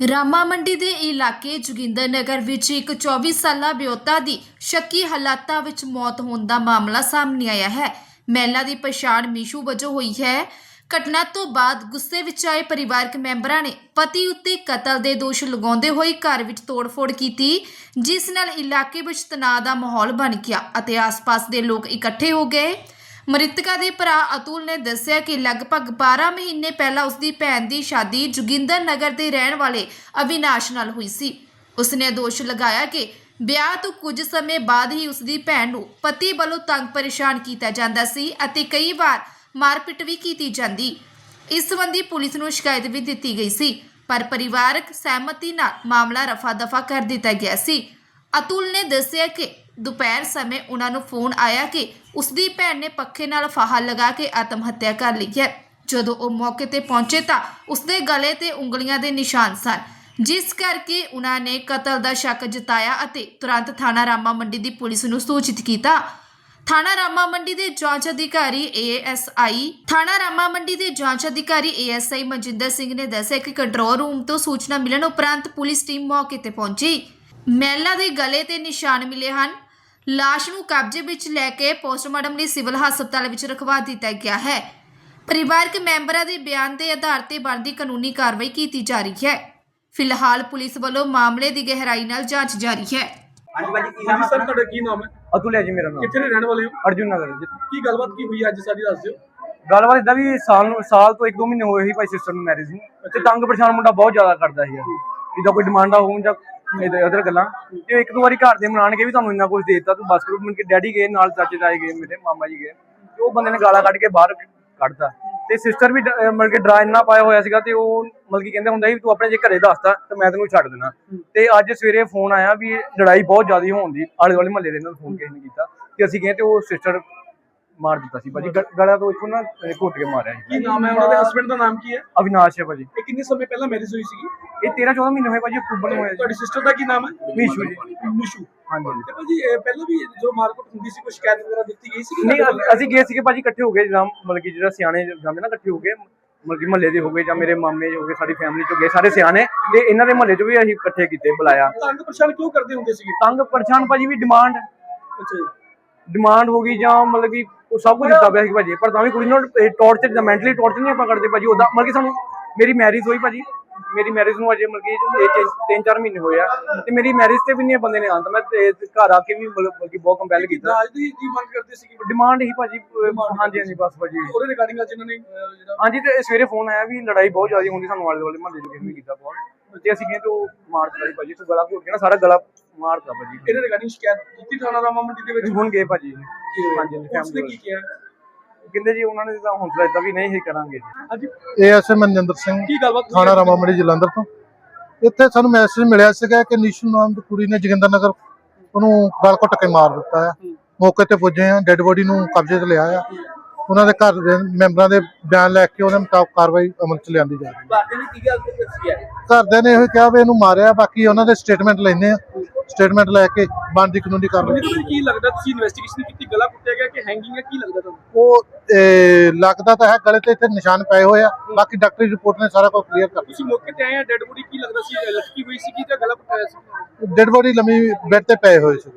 ਰਾਮਾ ਮੰਡੀ ਦੇ ਇਲਾਕੇ ਜੋਗਿੰਦਰ ਨਗਰ ਵਿੱਚ ਇੱਕ 24 ਸਾਲਾ ਵਿਅਕਤੀ ਦੀ ਸ਼ੱਕੀ ਹਾਲਾਤਾਂ ਵਿੱਚ ਮੌਤ ਹੋਣ ਦਾ ਮਾਮਲਾ ਸਾਹਮਣੇ ਆਇਆ ਹੈ। ਮਹਿਲਾ ਦੀ ਪਛਾਣ ਮੀਸ਼ੂ ਵਜੋਂ ਹੋਈ ਹੈ। ਘਟਨਾ ਤੋਂ ਬਾਅਦ ਗੁੱਸੇ ਵਿੱਚ ਆਏ ਪਰਿਵਾਰਕ ਮੈਂਬਰਾਂ ਨੇ ਪਤੀ ਉੱਤੇ ਕਤਲ ਦੇ ਦੋਸ਼ ਲਗਾਉਂਦੇ ਹੋਏ ਘਰ ਵਿੱਚ ਤੋੜਫੋੜ ਕੀਤੀ, ਜਿਸ ਨਾਲ ਇਲਾਕੇ ਵਿੱਚ ਤਣਾਅ ਦਾ ਮਾਹੌਲ ਬਣ ਗਿਆ ਅਤੇ ਆਸ-ਪਾਸ ਦੇ ਲੋਕ ਇਕੱਠੇ ਹੋ ਗਏ। ਮ੍ਰਿਤਕਾ ਦੇ ਭਰਾ ਅਤੁਲ ਨੇ ਦੱਸਿਆ ਕਿ ਲਗਭਗ 12 ਮਹੀਨੇ ਪਹਿਲਾਂ ਉਸ ਦੀ ਭੈਣ ਦੀ ਸ਼ਾਦੀ ਜੋਗਿੰਦਰ ਨਗਰ ਦੇ ਰਹਿਣ ਵਾਲੇ ਅਵਿਨਾਸ਼ ਨਾਲ ਹੋਈ ਸੀ। ਉਸਨੇ ਦੋਸ਼ ਲਗਾਇਆ ਕਿ ਵਿਆਹ ਤੋਂ ਕੁਝ ਸਮੇਂ ਬਾਅਦ ਹੀ ਉਸ ਦੀ ਭੈਣ ਨੂੰ ਪਤੀ ਵੱਲੋਂ ਤੰਗ ਪਰੇਸ਼ਾਨ ਕੀਤਾ ਜਾਂਦਾ ਸੀ ਅਤੇ ਕਈ ਵਾਰ ਮਾਰਪਿੱਟ ਵੀ ਕੀਤੀ ਜਾਂਦੀ। ਇਸ ਸੰਬੰਧੀ ਪੁਲਿਸ ਨੂੰ ਸ਼ਿਕਾਇਤ ਵੀ ਦਿੱਤੀ ਗਈ ਸੀ, ਪਰ ਪਰਿਵਾਰਕ ਸਹਿਮਤੀ ਨਾਲ ਮਾਮਲਾ ਰਫਾ-ਦਫਾ ਕਰ ਦਿੱਤਾ ਗਿਆ ਸੀ। ਅਤੁਲ ਨੇ ਦੱਸਿਆ ਕਿ ਦੁਪਹਿਰ ਸਮੇਂ ਉਹਨਾਂ ਨੂੰ ਫੋਨ ਆਇਆ ਕਿ ਉਸਦੀ ਭੈਣ ਨੇ ਪੱਖੇ ਨਾਲ ਫਾਹਾ ਲਗਾ ਕੇ ਆਤਮ ਹੱਤਿਆ ਕਰ ਲਈ ਹੈ। ਜਦੋਂ ਉਹ ਮੌਕੇ ਤੇ ਪਹੁੰਚੇ ਤਾਂ ਉਸਦੇ ਗਲੇ ਤੇ ਉਂਗਲੀਆਂ ਦੇ ਨਿਸ਼ਾਨ ਸਨ, ਜਿਸ ਕਰਕੇ ਉਹਨਾਂ ਨੇ ਕਤਲ ਦਾ ਸ਼ੱਕ ਜਤਾਇਆ ਅਤੇ ਤੁਰੰਤ ਥਾਣਾ ਰਾਮਾ ਮੰਡੀ ਦੀ ਪੁਲਿਸ ਨੂੰ ਸੂਚਿਤ ਕੀਤਾ। ਥਾਣਾ ਰਾਮਾ ਮੰਡੀ ਦੇ ਜਾਂਚ ਅਧਿਕਾਰੀ ਏਐਸਆਈ ਥਾਣਾ ਰਾਮਾ ਮੰਡੀ ਦੇ ਜਾਂਚ ਅਧਿਕਾਰੀ ਏਐਸਆਈ ਮਨਜਿੰਦਰ ਸਿੰਘ ਨੇ ਦੱਸਿਆ ਕਿ ਕੰਟਰੋਲ ਰੂਮ ਤੋਂ ਸੂਚਨਾ ਮਿਲਣ ਉਪਰੰਤ ਪੁਲਿਸ ਟੀਮ ਮੌਕੇ ਤੇ ਪਹੁੰਚੀ। ਮਹਿਲਾ ਦੇ ਗਲੇ ਤੇ ਨਿਸ਼ਾਨ ਮਿਲੇ ਹਨ। ਲਾਸ਼ ਨੂੰ ਕਬਜ਼ੇ ਵਿੱਚ ਲੈ ਕੇ ਪੋਸਟਮਾਰਟਮ ਲਈ ਸਿਵਲ ਹਸਪਤਾਲ ਵਿੱਚ ਰਖਵਾ ਦਿੱਤਾ ਗਿਆ ਹੈ। ਪਰਿਵਾਰਕ ਮੈਂਬਰਾਂ ਦੇ ਬਿਆਨ ਦੇ ਆਧਾਰ ਤੇ ਬਣਦੀ ਕਾਨੂੰਨੀ ਕਾਰਵਾਈ ਕੀਤੀ ਜਾ ਰਹੀ ਹੈ। ਫਿਲਹਾਲ ਪੁਲਿਸ ਵੱਲੋਂ ਮਾਮਲੇ ਦੀ ਗਹਿਰਾਈ ਨਾਲ ਜਾਂਚ ਜਾਰੀ ਹੈ। ਹਾਂਜੀ ਭਾਜੀ ਕੀ ਨਾਮ ਹਾਂਜੀ ਹੈ ਸਰ? ਤੁਹਾਡਾ ਕੀ ਨਾਮ ਹੈ? ਅਤੁਲ ਹੈ ਜੀ ਮੇਰਾ ਨਾਮ। ਕਿੱਥੇ ਦੇ ਰਹਿਣ ਵਾਲੇ ਹੋ? ਅਰਜੁਨ ਨਗਰ। ਜੀ ਕੀ ਗੱਲਬਾਤ ਕੀ ਹੋਈ ਅੱਜ ਸਾਡੀ ਦੱਸ ਦਿਓ। ਗੱਲਬਾਤ ਇਦਾਂ ਵੀ ਸਾਲ ਨੂੰ ਸਾਲ ਤੋਂ 1-2 ਮਹੀਨੇ ਹੋਏ ਸੀ ਭਾਈ ਸਿਸਟਰ ਨੂੰ ਮੈਰਿਜ ਨੂੰ। ਤੇ ਤੰਗ ਪਰੇਸ਼ਾਨ ਮੁੰਡਾ ਬਹੁਤ ਜ਼ਿਆਦਾ ਕਰਦਾ ਸੀ ਜਿੱਦਾਂ ਕੋਈ ਡਿਮਾਂਡਾਂ ਹੋਣ ਜਾਂ ਇਧਰ ਉਧਰ ਗੱਲਾਂ। ਤੇ ਇੱਕ ਦੋ ਵਾਰੀ ਘਰ ਦੇ ਮਨਾਣਗੇ ਵੀ ਤੁਹਾਨੂੰ ਇੰਨਾ ਕੁਝ ਦੇ ਦਿੱਤਾ। ਤੂੰ ਬਸ ਕਰੋ ਮੁੜ ਕੇ ਡੈਡੀ ਗਏ, ਨਾਲ ਚਾਚੇ ਤਾਏ ਗਏ, ਮੇਰੇ ਮਾਮਾ ਜੀ ਗਏ। ਤੇ ਉਹ ਬੰਦੇ ਨੇ ਗਾਲਾਂ ਕੱਢ ਕੇ ਬਾਹਰ ਕੱਢਤਾ। ਤੇ ਸਿਸਟਰ ਵੀ ਮਤਲਬ ਕਿ ਡਰਾ ਇੰਨਾ ਪਾਇਆ ਹੋਇਆ ਸੀਗਾ ਤੇ ਉਹ ਮਤਲਬ ਕਿ ਕਹਿੰਦੇ ਹੁੰਦਾ ਸੀ ਤੂੰ ਆਪਣੇ ਜੇ ਘਰੇ ਦੱਸਦਾ ਤੇ ਮੈਂ ਤੈਨੂੰ ਛੱਡ ਦੇਣਾ। ਤੇ ਅੱਜ ਸਵੇਰੇ ਫੋਨ ਆਇਆ ਵੀ ਲੜਾਈ ਬਹੁਤ ਜ਼ਿਆਦਾ ਹੋਣ ਦੀ ਆਲੇ ਦੁਆਲੇ ਮਹੱਲੇ ਦੇ ਨਾਲ ਫੋਨ ਕਿਸੇ ਨੇ ਕੀਤਾ। ਤੇ ਅਸੀਂ ਗਏ ਤੇ ਉਹ ਸਿਸਟਰ ਮਾਰ ਦਿੱਤਾ ਸੀ ਭਾਜੀ। ਗ- ਗਲਾ ਤੋਂ ਇੱਥੋਂ ਨਾ ਅਹ ਘੁੱਟ ਕੇ ਮਾਰਿਆ ਕੀ ਨਾਮ ਹੈ ਉਹਨਾਂ ਦੇ? ਹਸਬੰਡ ਦਾ ਨਾਮ ਕੀ ਹੈ? ਅਵਿਨਾਸ਼ ਹੈ ਭਾਜੀ। ਇਹ ਕਿੰਨੇ ਸਮੇਂ ਪਹਿਲਾਂ ਮੈਰਿਜ ਹੋਈ ਸੀਗੀ? ਇਹ 13 14 ਮਹੀਨੇ ਹੋਏ ਭਾਜੀ ਅਕਤੂਬਰ ਨੂੰ ਹੋਇਆ ਤੁਹਾਡੀ ਸਿਸਟਰ ਦਾ ਕੀ ਨਾਮ ਹੈ? ਮੀਸ਼ੂ ਜੀ। ਮਿਸ਼ੂ। ਹਾਂਜੀ। ਤੇ ਭਾਜੀ ਇਹ ਪਹਿਲਾਂ ਵੀ ਜੋ ਮਾਰਕੀਟ ਹੁੰਦੀ ਸੀ ਕੋਈ ਸ਼ਿਕਾਇਤ ਵਗੈਰਾ ਦਿੱਤੀ ਗਈ ਸੀ ਨਹੀਂ ਅ- ਅਸੀਂ ਗਏ ਸੀਗੇ ਭਾਜੀ ਇਕੱਠੇ ਹੋ ਗਏ ਜਿੱਦਾਂ ਮਤਲਬ ਕਿ ਜਿਹੜਾ ਸਿਆਣੇ ਜਾਂਦੇ ਨਾ ਇਕੱਠੇ ਹੋ ਗਏ। ਮਤਲਬ ਕਿ ਮਹੱਲੇ ਦੇ ਹੋ ਗਏ ਜਾਂ ਮੇਰੇ ਮਾਮੇ ਹੋ ਗਏ ਸਾਡੀ ਫੈਮਿਲੀ ਚੋਂ ਗਏ ਸਾਰੇ ਸਿਆਣੇ। ਤੇ ਇਹਨਾਂ ਦੇ ਮਹੱਲੇ ਚੋਂ ਵੀ ਅਸੀਂ ਇਕੱਠੇ ਕੀਤੇ ਬੁਲਾਇਆ। ਤੰਗ ਪਰੇਸ਼ਾਨ ਕਿਉਂ ਕਰਦੇ ਹੁੰਦੇ ਸੀਗੇ? ਤੰਗ ਪਰੇਸ਼ਾਨ ਭਾਜੀ ਵੀ ਡਿਮਾਂਡ ਅੱਛਾ ਡਿਮਾਂਡ ਹੋ ਗਈ ਜਾਂ ਮਤਲਬ ਕਿ ਉਹ ਸਭ ਕੁਝ ਦਿੱਤਾ ਪਿਆ ਸੀ ਭਾਜੀ ਪਰ ਤਾਂ ਵੀ ਕੁੜੀ ਨੂੰ ਟੌਰਚਰ ਜਾਂ ਮੈਂਟਲੀ ਟੌਰਚਰ ਨਹੀਂ ਆਪਾਂ ਕਰਦੇ ਭਾਜੀ ਉਹਦਾ ਮਤਲਬ ਕਿ ਸਾਨੂੰ ਮੇਰੀ ਮੈਰਿਜ ਹੋਈ ਭਾਜੀ ਮੇਰੀ ਮੈਰਿਜ ਨੂੰ ਅਜੇ ਮਤਲਬ ਕਿ ਤਿੰਨ- ਚਾਰ ਮਹੀਨੇ ਹੋਏ ਆ ਤੇ ਮੇਰੀ ਮੈਰਿਜ ਤੇ ਵੀ ਨਹੀਂ ਬੰਦੇ ਨੇ ਆਂਦਾ ਮੈਂ ਘਰ ਆ ਕੇ ਵੀ ਮਤਲਬ ਕਿ ਬਹੁਤ ਕੰਪੈਲ ਕੀਤਾ। ਦਾਜ ਦੀ ਕੀ ਮੰਗ ਕਰਦੇ ਸੀਗੇ ਡਿਮਾਂਡ ਹੀ ਭਾਜੀ ਹਾਂਜੀ ਹਾਂਜੀ ਬਸ ਭਾਜੀ। ਉਹਦੇ ਰਿਗਾਰਡਿੰਗ ਅੱਜ ਇਹਨਾਂ ਨੇ ਜਿਹੜਾ ਹਾਂਜੀ ਤੇ ਸਵੇਰੇ ਫੋਨ ਆਇਆ ਵੀ ਲੜਾਈ ਬਹੁਤ ਜ਼ਿਆਦਾ ਹੁੰਦੀ ਸਾਨੂੰ ਆਲੇ ਦੁਆਲੇ ਮਹੱਲੇ ਚ ਕਿਸੇ ਨੇ ਕੀਤਾ ਬਹੁਤ ਤੇ ਅਸੀਂ ਗਏ ਤੇ ਉਹ ਮਾਰ ਦਿੱਤਾ ਸੀ ਭਾਜੀ ਤੂੰ ਗਲਾ ਘੁੱਟ ਕੇ ਨਾ ਸਾਰਾ ਗਲਾ ਮਾਰਤਾ ਭਾਜੀ। ਇਹਦੇ ਰਿਗਾਰਡਿੰਗ ਸ਼ਿਕਾਇਤ ਕੀਤੀ ਥਾਣਾ ਰਾਮਾ ਮੰਡੀ ਦੇ ਵਿੱਚ? ਹੁਣ ਗਏ ਭਾਜੀ। ਹਾਂਜੀ ਹਾਂਜੀ ਉਸਨੇ ਕੀ ਫੈਮਿਲੀ ਕਿਹਾ? ਕਹਿੰਦੇ ਜੀ ਉਹਨਾਂ ਨੇ ਤਾਂ ਹੌਸਲਾ ਦਿੱਤਾ ਵੀ ਨਹੀਂ ਇਹ ਕਰਾਂਗੇ ਜੀ। ਹਾਂਜੀ। ਏਐਸਏ ਮਨਜਿੰਦਰ ਸਿੰਘ ਕੀ ਗੱਲਬਾਤ ਹੋਈ ਥਾਣਾ ਅੱਜ? ਰਾਮਾਮੜੀ ਜਲੰਧਰ ਤੋਂ। ਇੱਥੇ ਸਾਨੂੰ ਮੈਸੇਜ ਮਿਲਿਆ ਸੀਗਾ ਕਿ ਨਿਸ਼ੂ ਨਾਮ ਦੀ ਕੁੜੀ ਨੇ ਜੋਗਿੰਦਰ ਨਗਰ ਉਹਨੂੰ ਗਲ ਘੁੱਟ ਕੇ ਮਾਰ ਦਿੱਤਾ ਆ। ਮੌਕੇ ਤੇ ਪੁੱਜੇ ਆ ਡੈੱਡ ਬੋਡੀ ਨੂੰ ਕਬਜ਼ੇ 'ਚ ਲਿਆ ਆ। ਉਹਨਾਂ ਦੇ ਘਰ ਦੇ ਮੈਂਬਰਾਂ ਦੇ ਬਿਆਨ ਲੈ ਕੇ ਉਹਨਾਂ ਮੁਤਾਬਕ ਕਾਰਵਾਈ ਅਮਲ 'ਚ ਲਿਆਂਦੀ ਜਾ ਰਹੀ ਹੈ। ਬਾਕੀ ਨੇ ਕੀ ਗੱਲ ਦੱਸੀ ਹੈ? ਘਰਦਿਆਂ ਨੇ ਇਹੋ ਕਿਹਾ ਵੀ ਇਹਨੂੰ ਮਾਰਿਆ ਬਾਕੀ ਉਹਨਾਂ ਦੇ ਸਟੇਟਮੈਂਟ ਲੈਣੇ ਆ। ਸਟੇਟਮੈਂਟ ਲੈ ਕੇ ਬਣਦੀ ਕਾਨੂੰਨੀ ਕਾਰਵਾਈ। ਮੈਨੂੰ ਕੀ ਲੱਗਦਾ? ਤੁਸੀਂ ਇਨਵੈਸਟੀਗੇਸ਼ਨ ਕੀਤੀ ਗਲਾ ਕੁੱਟਿਆ ਗਿਆ ਕਿ ਹੈਂਗਿੰਗ ਹੈ ਕੀ ਲੱਗਦਾ ਤੁਹਾਨੂੰ? ਉਹ ਲੱਗਦਾ ਤਾਂ ਹੈ ਗਲੇ ਤੇ ਇੱਥੇ ਨਿਸ਼ਾਨ ਪਏ ਹੋਏ ਆ। ਬਾਕੀ ਡਾਕਟਰੀ ਰਿਪੋਰਟ ਨੇ ਸਾਰਾ ਕੁਝ ਕਲੀਅਰ ਕਰ ਤੁਸੀਂ ਮੌਕੇ ਤੇ ਆਏ ਆ ਡੈਡ ਬੋਡੀ ਕੀ ਲੱਗਦਾ ਸੀ? ਲਟਕੀ ਹੋਈ ਸੀ ਜਾਂ ਗਲਾ ਕੁੱਟਿਆ ਸੀ? ਡੈੱਡ ਬੋਡੀ ਲੰਮੀ ਬੈੱਡ ਤੇ ਪਏ ਹੋਏ ਸੀ